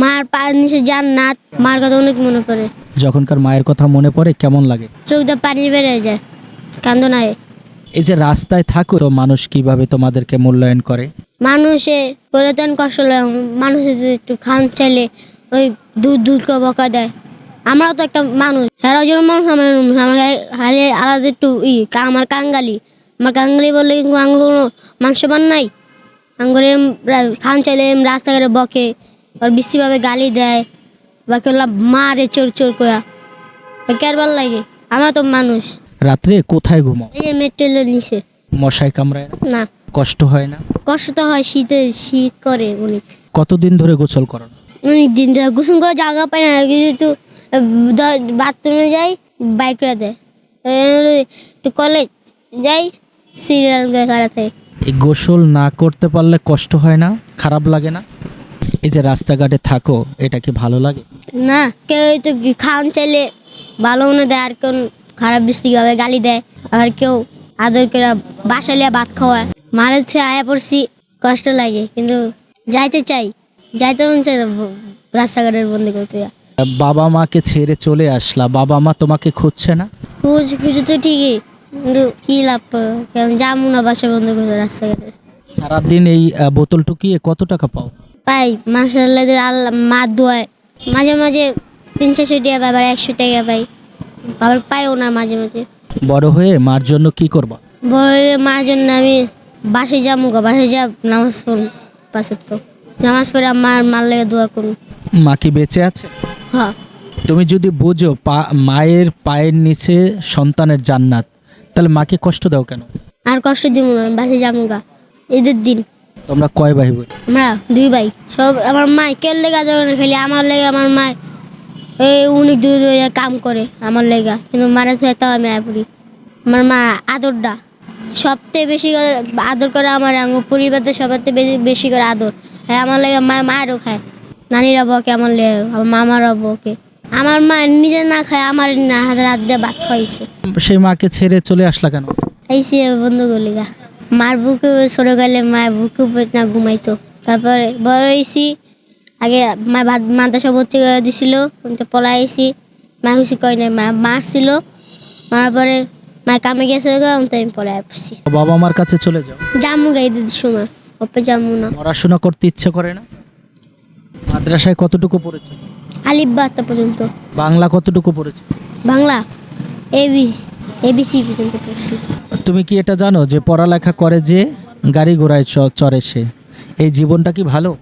মার পায়ের নিচে জান্নাত মার কথা অনেক মনে পড়ে। যখনকার মায়ের কথা মনে পড়ে কেমন লাগে? চোখ দিয়ে পানি বেড়ে যায় কান্দ নাই। এই যে রাস্তায় থাকো তো মানুষ কীভাবে তোমাদেরকে মূল্যায়ন করে? মানুষে কষ্ট লাগে মানুষের একটু খান চাইলে ওই দুধ দুধ করে বকা দেয়। আমরাও তো একটা মানুষ হেরা মানুষ আমার। হালে আলাদা একটু ই আমার কাঙ্গালি। আমার কাঙ্গালি বললে কিন্তু আঙ্গুলো মাংস বান নাই। আঙ্গুরে খান চাইলে রাস্তাঘাটে বকে আর বেশিভাবে গালি দেয় বা কেউ মারে চোর চোর কয়া কেরবার লাগে? আমরা তো মানুষ। রাত্রে কোথায় ঘুমাও? এই যে মেট্রেলের নিচে। মশাই কামড়ায় না? কষ্ট হয় না? কষ্ট তো হয় শীতে শীত করে অনেক। কতদিন ধরে গোসল করো? না? অনেক দিন ধরে গোসল করে জায়গা পাই না কিন্তু বাথরুমে যাই বাইক করে দেয়। এর একটু কলেজ যাই সিরিয়াল খারাপ থাকে এই গোসল না করতে পারলে কষ্ট হয় না? খারাপ লাগে না? এই যে রাস্তাঘাটে থাকো এটা কি ভালো লাগে? না কেউ তো খাওয়ান চাইলে ভালো মনে দেয় আর কেউ খারাপ বৃষ্টি হবে গালি দেয় আর কেউ আদর করে বাসালিয়া ভাত খাওয়ায়। মারের হচ্ছে আয়া পড়ছি কষ্ট লাগে কিন্তু যাইতে চাই যাইতে মন চাই রাস্তাঘাটের বন্দি করতে। বাবা মাকে ছেড়ে চলে আসলা বাবা মা তোমাকে খুঁজছে না? খুঁজ খুঁজ তো ঠিকই কিন্তু কি লাভ? কারণ যাব না বাসা বন্ধ করতে রাস্তাঘাটে। সারাদিন এই বোতল টুকিয়ে কত টাকা পাও? পাই মাসাল্লাহ আল্লাহ মা দোয়ায়। মাঝে মাঝে তিন চারশো টাকা পাই আবার একশো টাকা পাই আবার পাইও না মাঝে মাঝে। বড় হয়ে মার জন্য কি করবা? বড় হয়ে মার জন্য আমি বাসে যাব গা বাসে যাব নামাজ পড়ুন পাশে তো। নামাজ পড়ে আমার মার লেগে দোয়া করুন মা কি বেঁচে আছে? হ্যাঁ। তুমি যদি বুঝো পা- মায়ের পায়ের নিচে সন্তানের জান্নাত তাহলে মাকে কষ্ট দাও কেন? আর কষ্ট দিব না বাসে যাব গা। ঈদের দিন। তোমরা কয় ভাই বোন? আমরা দুই ভাই। সব আমার মা কের লেগা যাবে না খালি আমার লেগে আমার মা এই উনি দুই দুই কাম করে আমার লেগা। কিন্তু মারা ছুঁয়ে তাও আমি আয় আমার মা আদরটা সবথেকে বেশি আদর করে আমার আঙ্গ। পরিবারতে সবার থেকে বেশি করে আদর। হ্যাঁ আমার লেগে মা মায়েরও খায়। নানিরা বকে আমার লেগে আমার মামারা বকে। আমার মা নিজে না খায় আমার না হাতে রাত দিয়ে ভাত খাইছে সেই মাকে ছেড়ে চলে আসলা কেন? খাইছি বন্ধু গলিগা মার বুকে গেলে মায়ের বুকে উপরে না ঘুমাইতো। তারপরে বড় হয়েছি আগে মা ভাত মাদ্রাসা ভর্তি করে দিছিল কিন্তু পলাই আইসি মা কিছু কয় নাই মা মারছিল। মারার পরে মা কামে গেছে আমি পলাই আসছি। বাবা মার কাছে চলে যাও। জামু গাই দিদি সময় অপে জামু না। পড়াশোনা করতে ইচ্ছে করে না? মাদ্রাসায় কতটুকু পড়েছো? আলিফ বার্তা পর্যন্ত। বাংলা কতটুকু পড়েছো? বাংলা এবি এবিসি পর্যন্ত পড়ছি। তুমি কি এটা জানো যে পড়ালেখা করে যে গাড়ি ঘোড়ায় চড়ে সে? এই জীবনটা কি ভালো?